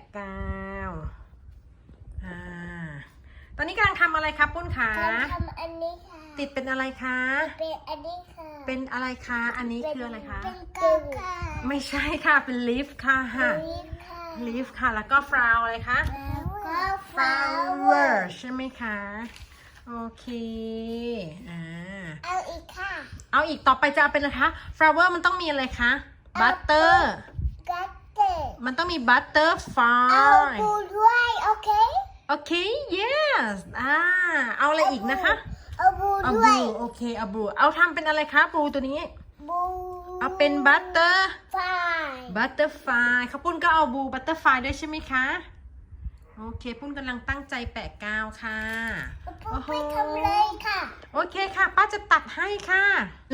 ะกาวอ่าตอนนี้กำลังทำอะไรคะปุ้นคะการทำอันนี้ค่ะติดเป็นอะไรคะ เป็นอันนี้ค่ะเป็นอะไรคะ อันนี้คืออะไรคะ เป็นกาวค่ะไม่ใช่ค่ะ เป็นลิฟค่ะลีฟค่ะลิฟค่ะ แล้วก็ฟลาวอะไรคะแล้วก็ flower ใช่ไหมคะ โอเค อ่า เอาอีกค่ะ เอาอีกต่อไปจะเอาเป็นอะไรคะ flower มันต้องมีอะไรคะ butter กัตเตอร์ มันต้องมี butter เอา fly ปูด้วยโอเค โอเค yes อ่า เอาอะไรอีกนะคะเอาปูเอาด้บวลูยโอเคเอาบลูเอาทำเป็นอะไรคะบลูตัวนี้ บูเอาเป็น butter ไฟ butterfly ข้าวปุ้นก็เอาบลู butterfly ด้วยใช่ไหมคะ โอเค ปุ้นกำลังตั้งใจแปะกาวค่ะพูดไปทำเลยค่ะ โอเคค่ะ ป้าจะตัดให้ค่ะ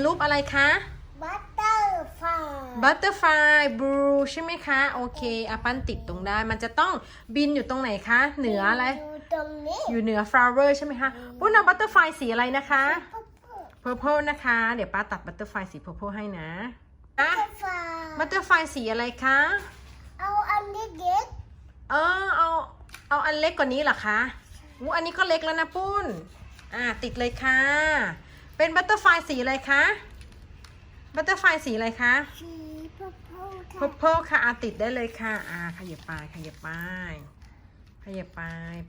รูปอะไรคะ บัตเตอ ร์ไฟ butterfly blue ใช่ไหมคะ โอเคอาปั้นติดตรงได้ มันจะต้องบินอยู่ตรงไหนคะ เหนืออะไร อยู่ตรงนี้อยู่เหนือ flower ใช่ไหมคะปุ้นเอา butterfly สีอะไรนะคะ purple นะคะ เดี๋ยวป้าตัด butterfly สี purple ให้นะอะไฟ butterfly สีอะไรคะ เอาอันนี้เด็กเออเอาเอาอันเล็กกว่านี้เหรอคะอู้อันนี้ก็เล็กแล้วนะปุ้น อ่าติดเลยค่ะ เป็น butterfly สีอะไรคะ butterfly สีอะไรคะสีพอพ purple ค่ะอาติดได้เลยค่ะอ่าขยับไปขยับไปขยับไป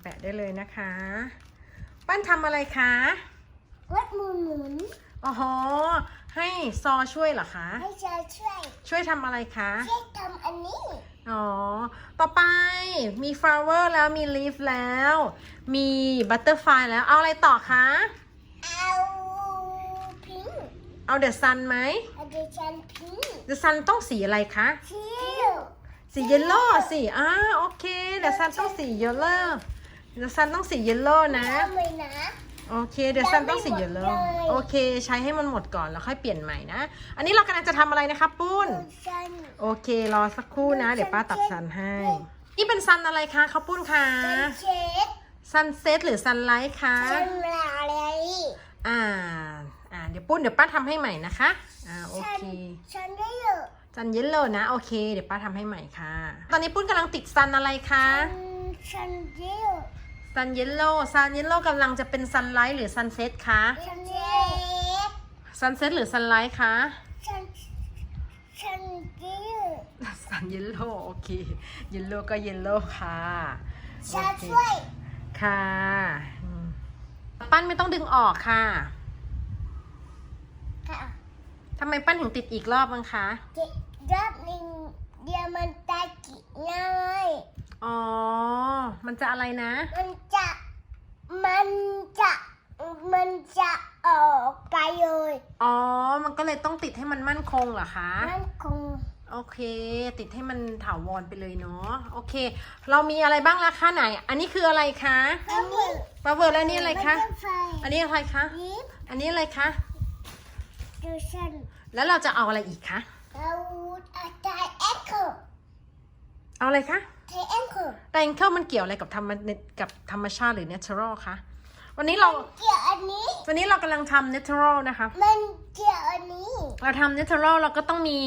แปะได้เลยนะคะ ปั้นทำอะไรคะวัดหมุนหมุนอ๋อโหให้ซอช่วยเหรอคะ ให้จะช่วย ช่วยทำอะไรคะ ช่วยทำอันนี้ อ๋อ ต่อไปมี flower แล้วมี leaf แล้ว มี butterfly แล้ว เอาอะไรต่อคะ เอาพิ งค์เอา the sun ไหมเอาเดชันพิงค์ the sun ต้องสีอะไรคะ ชิลสี yellow สิอ่าโอเค the sun ต้องสี yellow the sun ต้องสี yellow นะเอาเลยนะ โอเค เดี๋ยวซันต้องสียังไม่เยหมอะดเลเลยยโอเค ใช้ให้มันหมดก่อนแล้วค่อยเปลี่ยนใหม่นะ อันนี้เรากำลังจะทำอะไรนะคะปุ้น ชันโอเครอสักครู่นะ เดี๋ยวป้าตัดซันให้ นี่เป็นซันอะไรคะข้าวปุ้นคะเป็นเช็ดซันเซ็ตหรือซันไลท์คะ ชันลาอะไรอ่า อ่าเดี๋ยวปุ้นเดี๋ยวป้าทำให้ใหม่นะคะอ่าโอชันเคชันได้เยอะซันเยลโล่นะโอเค เดี๋ยวป้าทำให้ใหม่ค่ะ ตอนนี้ปุ้นกำลังติดซันอะไรคะชันเดียวซันเยลโล่ซันเยลโล่กำลังจะเป็นซันไลท์หรือซันเซ็ตคะชันเล็กซันเซ็ตหรือซันไลท์คะชันชันเดียวสันเยลโล่โอเคเยลโล่ก็เยลโล่ค่ะชันโอเคช่วยค่ะอืมปั้นไม่ต้องดึงออกค่ะค่ะ ทำไมปั้นถึงติดอีกรอบมั้งคะเจ็ดรอบหนึ่งเดี๋ยวมันตายกี่ง่ายอ๋อ มันจะอะไรนะ มันจะ มันจะ มันจะออกไปเลย อ๋อ มันก็เลยต้องติดให้มันมั่นคงเหรอคะ มันคง โอเค ติดให้มันถาวรไปเลยเนาะ โอเค เรามีอะไรบ้างล่ะคะไหน อันนี้คืออะไรคะอันนี้ปลาเวอร์แล้วนี่อะไรคะมันจไฟอันนี้อะไรคะยิบอันนี้อะไรคะ ดูฉันแล้วเราจะเอาอะไรอีกคะเอาอะไทแองเกิลเอาอะไรคะไทแองเกิลแตงเคิลมันเกี่ยวอะไรกับธรรมกับธรรมชาติหรือ natural คะ วันนี้เราเกี่ยวอันนี้ วันนี้เรากำลังทำ natural นะคะ มันเกี่ยวอันนี้ เราทำ natural เราก็ต้องมี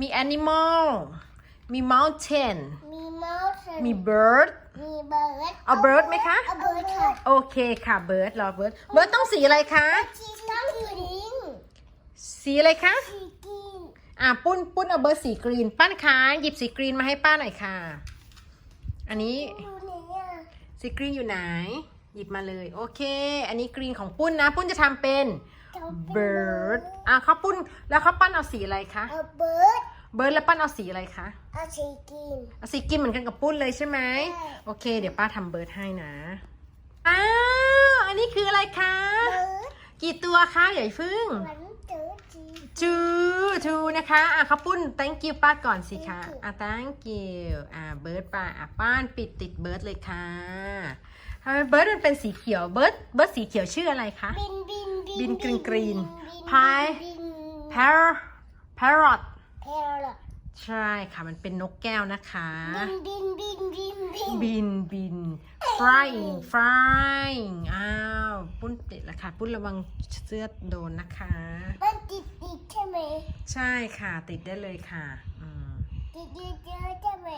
มี animal มี mountain มีมอสมี bird มีเบิร์ดเอา bird ไหมคะ เอาเบิร์ดค่ะ โอเคค่ะ bird รอ bird bird ต้องสีอะไรคะชีต้องกรีน สีอะไรคะชีกินอะปุ้นปุ้นเอาเบอร์สีกรีน ป้านคะหยิบสีกรีนมาให้ป้าหน่อยค่ะ อันนี้ดูเนี่ยสีกรีนอยู่ไหน หยิบมาเลย โอเค อันนี้กรีนของปุ้นนะ ปุ้นจะทำเป็น bird อะข้าวปุ้นแล้วข้าวปั้นเอาสีอะไรคะ เอาเบิร์ดเบิร์ดแล้วปั้นเอาสีอะไรคะเอาชีกินเอาสีกินเหมือนกันกับปุ้นเลยใช่ไหมใช่ โอเค เดี๋ยวป้าทำเบิร์ดให้นะอ้าวอันนี้คืออะไรคะ เบิร์ดกี่ตัวคะใหญ่ฟึ่ง หวันเจอ จีจูทูนะคะอะข้าวปุ้น thank you ป้าก่อนสิคะอะ thank you อะเบิร์ดป้าอะป้านปิดติดเบิร์ดเลยค่ะทำไมเบิร์ดมันเป็นสีเขียวเบิร์ดเบิร์ดสีเขียวชื่ออะไรคะ บินบินบินบินกรีนกรีนบินพายบิน par parrot แพรอทใช่ค่ะมันเป็นนกแก้วนะคะ บินบินบินบินบินบินบิน flying flying อ้าว ปุ้นติดแล้วค่ะ ปุ้นระวังเสื้อโดนนะคะมันติด ติดใช่ไหม ใช่ค่ะ ติดได้เลยค่ะอืมติดเยอะๆใช่ไหม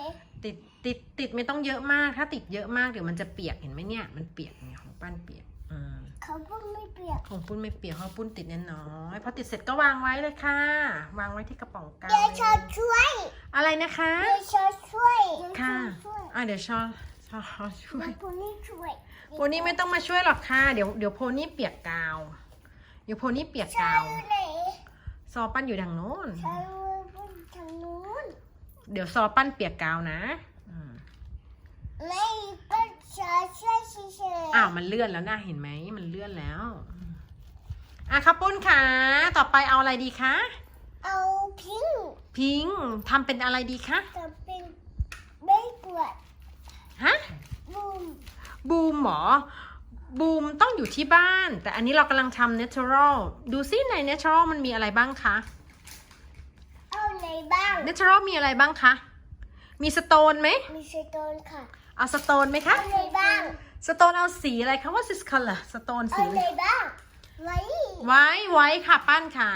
ติดติดติดไม่ต้องเยอะมาก ถ้าติดเยอะมากเดี๋ยวมันจะเปียกเห็นไหมเนี่ย มันเปียกเนี่ยของปั้นเปียกอืมเขาพูดไม่เปียกของปุ้นไม่เปียกเพราะปุ้นติดแน่น้อยพอติดเสร็จก็วางไว้เลยค่ะ วางไว้ที่กระป๋องกาวเดี๋ยวชอช่วยอะไรนะคะ เดี๋ยวชอช่วยเดี๋ยวชอค่ะ ช่วยอะเดี๋ยวชอชอช่วยเดี๋ยวปูนี่ช่วยโพนี่ไม่ต้องมาช่วยหรอกค่ะ เดี๋ยวเดี๋ยวโพนี่เปียกกาว เดี๋ยวโพนี่เปียกชอกาวอยู่ไหน ซอปั้นอยู่ทางโน้นชออยู่ทางนู้นเดี๋ยวซอปั้นเปียกกาวนะอืมไม่ก็ชอช่วยเฉยๆอ้าวมันเลื่อนแล้วนะเห็นไหมมันเลื่อนแล้วอืมอะครับปุ้นค่ะ ต่อไปเอาอะไรดีคะเอาพิงค์พิงค์ทำเป็นอะไรดีคะกับเป็นไม่ปวดฮะบูมบูมเหรอ บูมต้องอยู่ที่บ้าน แต่อันนี้เรากำลังทำ natural ดูซิใน natural มันมีอะไรบ้างคะ เอาไหนบ้าง natural มีอะไรบ้างคะ มีสโตนไหม มีสโตนค่ะ เอาสโตนไหมคะเอาไหนบ้างสโตนเอาสีอะไรคะว่า this color สโตนเอาสีไหนบ้างไว้ไว้ไว้ค่ะ ป้านขา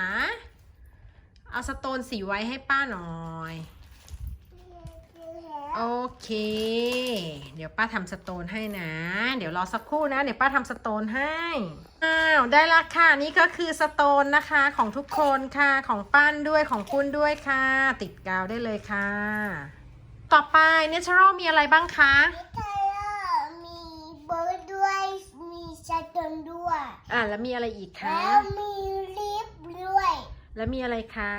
เอาสโตนสีไว้ให้ป้าหน่อย โอเค เดี๋ยวป้าทำสโตนให้นะ เดี๋ยวรอสักครู่นะ เดี๋ยวป้าทำสโตนให้ อ้าว ได้ละค่ะ นี่ก็คือสโตนนะคะของทุกคนค่ะ ของป้านด้วย ของปุ้นด้วยค่ะ ติดกาวได้เลยค่ะ ต่อไปเนเชอรัลมีอะไรบ้างคะมีไทยอะมีเบิร์ดด้วย มีสโตนด้วย อ่าแล้วมีอะไรอีกคะ แล้วมีลิฟต์ด้วย แล้วมีอะไรคะ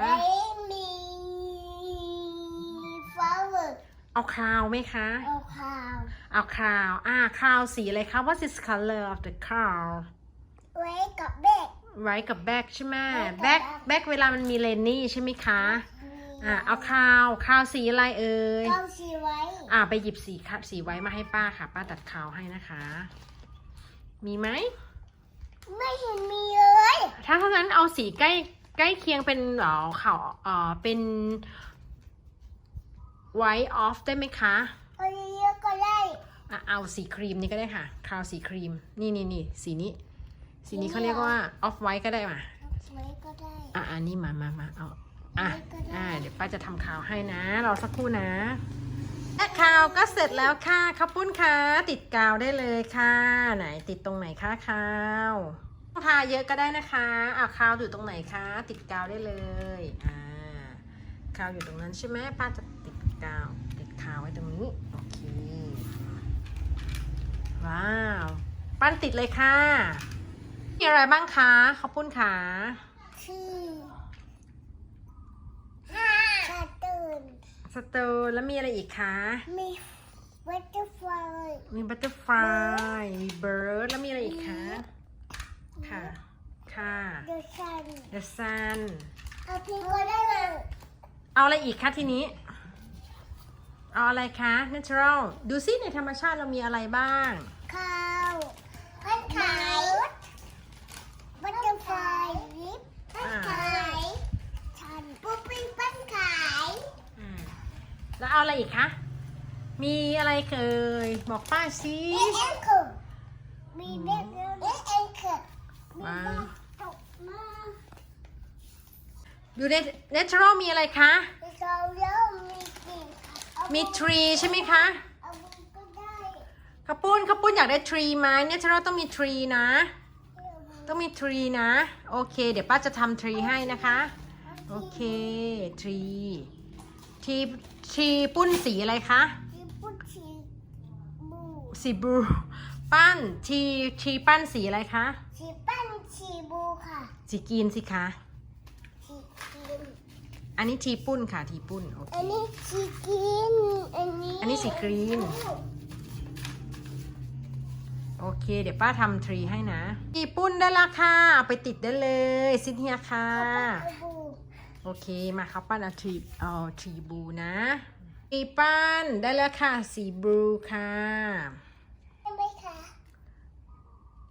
เอาคราวไหมคะ เอาขาวเอาคราวอ่าคราวสีอะไรคะ What is color of the crown ไว้กับเบกไว้กับแบ็กใช่ไหมไว้กับแบ็ก back แบ็กเวลามันมีเลนนี่ใช่ไหมคะมีอ่าเอาคราวคราวสีอะไรเอ่ยเก้าสีไว้อ่าไปหยิบสีคัดสีไว้มาให้ป้าค่ะ ป้าตัดคราวให้นะคะ มีไหมไม่เห็นมีเลย ถ้าเท่านั้นเอาสีใกล้ใกล้เคียงเป็นเอ๋อขาวเอ่อเป็น white off ได้ไหมคะเอาเยอะๆก็ได้อะเอาสีครีมนี่ก็ได้ค่ะคราวสีครีม นี่นี่นี่สีนี้ สีนี้เขาเรียกว่า off white ก็ได้มาไว้ก็ได้อะอันนี้มามามาเอาอะไว้ก็ได้อะเดี๋ยวป้าจะทำข่าวให้นะรอสักครู่นะและข่าวก็เสร็จแล้วค่ะข้าวปุ้นคะติดกาวได้เลยค่ะ ไหนติดตรงไหนคะข่าวทาเยอะก็ได้นะคะอะข่าวอยู่ตรงไหนคะ ติดกาวได้เลยอ่าข่าวอยู่ตรงนั้นใช่ไหมป้าจะติด กาวติดข่าวไว้ตรงนี้ โอเค ว้าว ปั้นติดเลยค่ะมีอะไรบ้างคะข้าวปุ้นคะคือห้าชาตื่นสเตอร์แล้วมีอะไรอีกคะ มีวัตเตอร์ฟลายมีบัตเตอร์ฟลายมีเบิร์ดแล้วมีอะไรอีกคะ ค่ะ ค่ะเดอะซัน The Sun เอาพิงก็ได้เลยเอาอะไรอีกคะทีนี้ เอาอะไรคะ Natural ดูซิในธรรมชาติเรามีอะไรบ้าง ข้าวพันขายวัตเตอร์ฟลายลิฟพันขายชันปุ๊บปิ้งพันขายอ่าแล้วเอาอะไรอีกคะ มีอะไรเคย บอกป้าสิเอ็นเอ็นคือมีเด็กเอ็นเอ็นคือมีแม่ตกมาอยู่ใน Natural มีอะไรคะเราเริ่มมีกลิ่น เอามี tree ใช่ไหมคะเอาบุญก็ได้ข้าวปุ้นข้าวปุ้นอยากได้ tree ไหม Natural ต้องมี tree นะ ต้องมี tree นะ โอเค เดี๋ยวป้าจะทำ tree ให้นะคะ โอเค tree tree tree ปุ้นสีอะไรคะที่พูดชีบูสีบลูปั้น tree tree ปั้นสีอะไรคะชีปั้นชีบูค่ะ สีกรีนสิคะชีกิน อันนี้ทีปุ้นค่ะทีปุ้นโอเคอันนี้ชีกินอันนี้อันนี้สีกรีน โอเค เดี๋ยวป้าทำ tree ให้นะ ทีปุ้นได้ละค่ะเอาไปติดได้เลยซินเฮียค่ะเอาบูโอเคมาครับปั้นเอาทรีเอาทรีบลูนะทรีปั้นได้แล้วค่ะ สีบลูค่ะได้ไหมคะ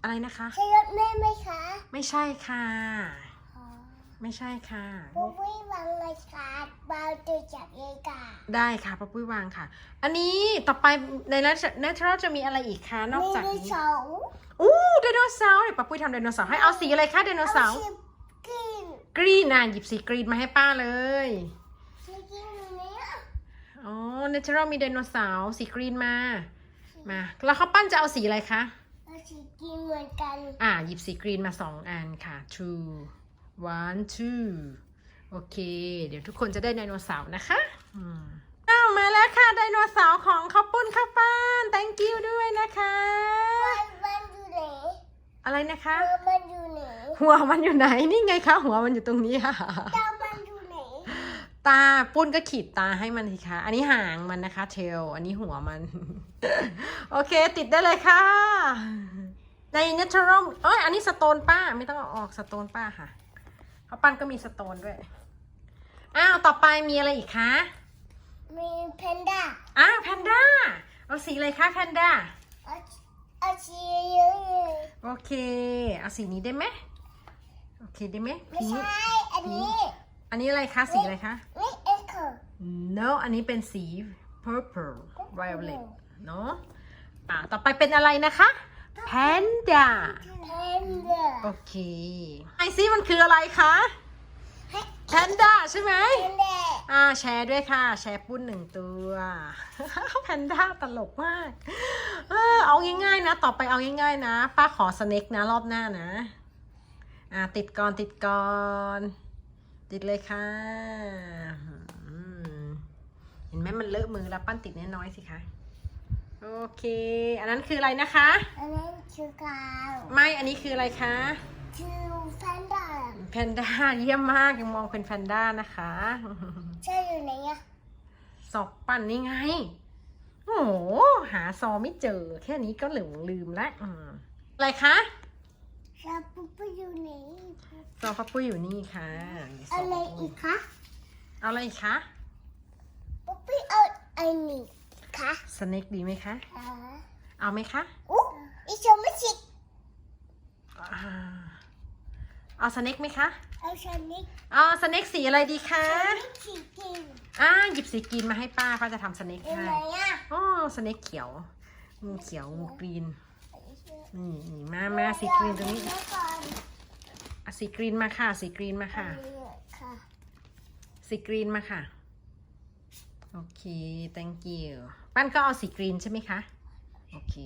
อะไรนะคะ ใช่รถแม่ไหมคะ ไม่ใช่ค่ะอ๋อไม่ใช่ค่ะบูวี่วางเลยค่ะบา วตัวจับเองค่ะได้ค่ะป้าปุ้ยวางค่ะ อันนี้ต่อไปใน natural จะมีอะไรอีกคะนอกมีจากไดโนนี้เสาร์อู้ไดโนเสาร์เดี๋ยวป้าปุ้ยทำไดโนเสาร์ให้เอาสีอะไรคะไดโนเสาร์อชีกินกรีนน่ะหยิบสีกรีนมาให้ป้าเลยชีกินอยู่ไหนอะอ๋อ natural มีไดโนเสาร์สีกรีนมา มา แล้วเขาปั้นจะเอาสีอะไรคะเราสีกินเหมือนกัน อ่าหยิบสีกรีนมาสองอันค่ะ two one two โอเค เดี๋ยวทุกคนจะได้ไดโนเสาร์นะคะอืมอ้าวมาแล้วค่ะไดโนเสาร์ของข้าวปุ้นข้าวปั้น thank you ด้วยนะคะมันมันอยู่ไหนอะไรนะคะเออมันอยู่ไหนหัวมันอยู่ไหนนี่ไงคะหัวมันอยู่ตรงนี้ค่ะตามันอยู่ไหนตาปุ้นก็ขีดตาให้มันสิคะอันนี้หางมันนะคะเทลอันนี้หัวมัน โอเค ติดได้เลยค่ะใน natural เอ้ยอันนี้สโตนป้าไม่ต้องเอาออกสโตนป้าค่ะเขาปั้นก็มีสโตนด้วย อ้าว ต่อไปมีอะไรอีกคะ มีแพนด้าอ้าวแพนด้า เอาสีอะไรคะแพนด้า เอาเอาสีเยอะเลยโอเค เอาสีนี้ได้ไหมโอเคได้ไหมไม่พิงใช่ อันนี้อันนี้อะไรคะ สีอะไรคะนี่เอ็กซ์ no อันนี้เป็นสี purple violet เนอะอ่าต่อไปเป็นอะไรนะคะ panda แพนด้าโอเคไอซี่มันคืออะไรคะ panda ใช่ไหมแพนด้าอ่าแชร์ด้วยค่ะ แชร์ปุ้นหนึ่งตัว panda ตลกมาก เออเอาง่ายๆนะ ต่อไปเอาง่ายๆนะป้าขอสเน็กนะรอบหน้านะ อ่าติดก่อนติดก่อน ติดเลยค่ะอืมเห็นไหมมันเลอะมือแล้วปั้นติดน้อยๆสิคะ โอเค อันนั้นคืออะไรนะคะ อันนั้นคือกาวไม่อันนี้คืออะไรคะคือแพนด้าแพนด้าเยี่ยมมากยังมองเป็นแพนด้านะคะใช่อยู่ไหนอะสอบปั้นนี่ไง โอ้โหหาซอไม่เจอ แค่นี้ก็หลงลืมละอืมอะไรคะชาปุ๊บอยู่ไหนซอพับปุ้ยอยู่นี่ค่ะซอะไรพับปุ้อียกคะเอาอะไรอีกคะปุ๊บปี้เอาอันนี้ คะสเน็กดีไหมคะอ่าเอาไหมคะอุ๊อีชมไม่ชิกอ่าเอาสเน็กไหมคะ เอาชานิกเอาสเน็กสีอะไรดีคะไม่ชิกกินอ่าหยิบสีกรีนมาให้ป้าป้าจะทำสเน็กอยู่ให้ไหนอะอ๋อสเน็กเขียว งูเขียวงูกรีน นี่นี่มามาสีกรีนตรงนี้เดี๋ยวก่อนอะสีกรีนมาค่ะ สีกรีนมาค่ะอันนี้ค่ะ สีกรีนมาค่ะ โอเค thank you ปั้นก็เอาสีกรีนใช่ไหมคะ โอเค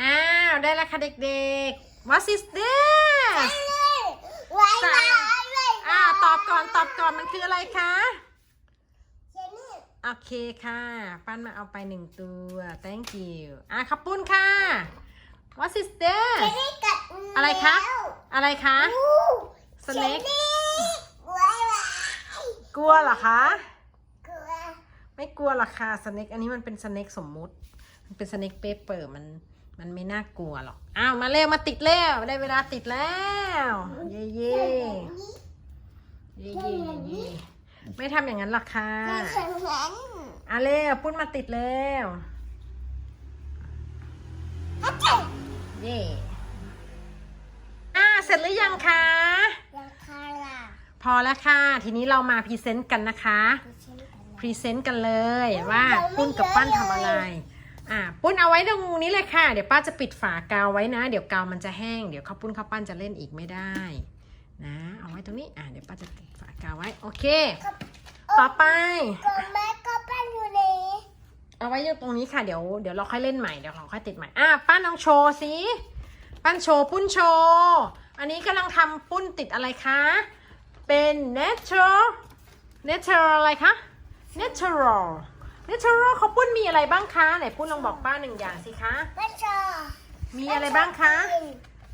อ้าว ได้แล้วค่ะเด็กๆ What is this ไว้ไว้ไว้อ่าตอบก่อน ตอบก่อน มันคืออะไรคะเจนี่โอเคค่ะ ปั้นมาเอาไปหนึ่งตัว thank you อะขับปุ้นค่ะ What is เจ this นี่กัดมือะไรคะแล้วอะไรคะอู้สเน็กเจนี่ไว้ไว้ กลัวเหรอคะ กลัว ไม่กลัวหรอกค่ะสเน็กอันนี้มันเป็นสเน็กสมมุติ มันเป็นสเน็กเปเปอร์มันมันไม่น่ากลัวหรอก อ้าวมาเร็วมาติดแล้วได้เวลาติดแล้ว เย่เย่เย่เย่เย่เย่ไม่ทำอย่างนั้นหรอกค่ะไม่แข็งแรงอะเร็วปุ้นมาติดแล้วฮัจเจ้เย่อ่าเสร็จหรือยังคะยังคารา พอแล้วค่ะ ทีนี้เรามาพรีเซนต์กันนะคะ พรีเซนต์กันเลยว่าปุ้นกับปั้นทำอะไร อ่าปุ้นเอาไว้ตรงนี้เลยค่ะ เดี๋ยวป้าจะปิดฝากาวไว้นะ เดี๋ยวกาวมันจะแห้ง เดี๋ยวข้าวปุ้นข้าวปั้นจะเล่นอีกไม่ได้ นะ เอาไว้ตรงนี้ อ่าเดี๋ยวป้าจะปิดฝากาวไว้ โอเค ต่อไปก็แม่ก็ปั้นอยู่ไหนเอาไว้อยู่ตรงนี้ค่ะ เดี๋ยว เดี๋ยวเราค่อยเล่นใหม่ เดี๋ยวเราค่อยติดใหม่ อะปั้นลองโชว์สิ ปั้นโชว์ ปุ้นโชว์ อันนี้กำลังทำปุ้นติดอะไรคะ เป็น natural natural อะไรคะ natural natural เขาปุ้นมีอะไรบ้างคะ ไหนปุ้นลองบอกป้าหนึ่งอย่างสิคะปั้นชอมีอะไรบ้างคะ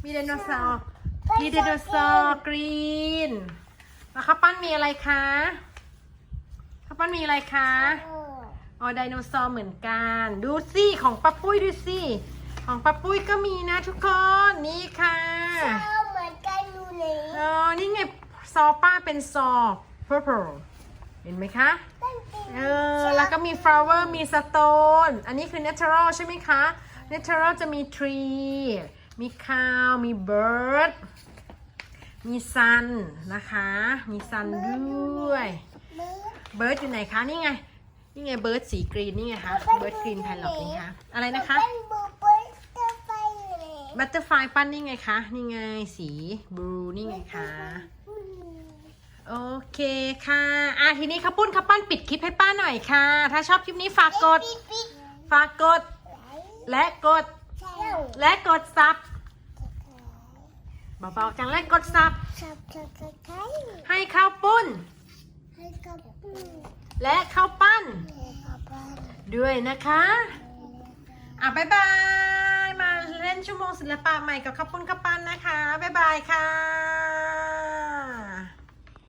มีไดโนเสาร์มีไดโนเสาร์กรีนแล้วข้าวปั้นมีอะไรคะข้าวปั้นมีอะไรคะอ๋อไดโนเสาร์เหมือนกัน ดูสิของป้าปุ้ยดูสิของป้าปุ้ยก็มีนะทุกคน นี่ค่ะชอเหมือนกันอยู่ไหนอ๋อนี่ไง ซอป้าเป็นซอ purple เห็นไหมคะปั้นติดเออ แล้วก็มี flower มี stone อันนี้คือ natural ใช่ไหมคะ natural จะมี tree มี cow มี bird มี sun นะคะ มี sun ด้วยมือ bird อยู่ไหนคะ นี่ไง นี่ไง bird สีกรีนนี่ไงคะ bird green parrot นี่คะ อะไรนะคะปั้นบูเปิ้ลจะไปอยู่ไหน butterfly ปั้นนี่ไงคะ นี่ไงสี blue นี่ไงคะอืม โอเคค่ะอะทีนี้ข้าวปุ้นข้าวปั้นปิดคลิปให้ป้าหน่อยค่ะ ถ้าชอบคลิปนี้ฝากกด ฝากกด และกด และกดซับเบาๆจังและกดซับให้ข้าวปุ้น และข้าวปั้นให้กับบ้านด้วยนะคะอะบ๊ายบายมาเล่นชั่วโมงศิลปะใหม่กับข้าวปุ้นข้าวปั้นนะคะบ๊ายบายค่ะ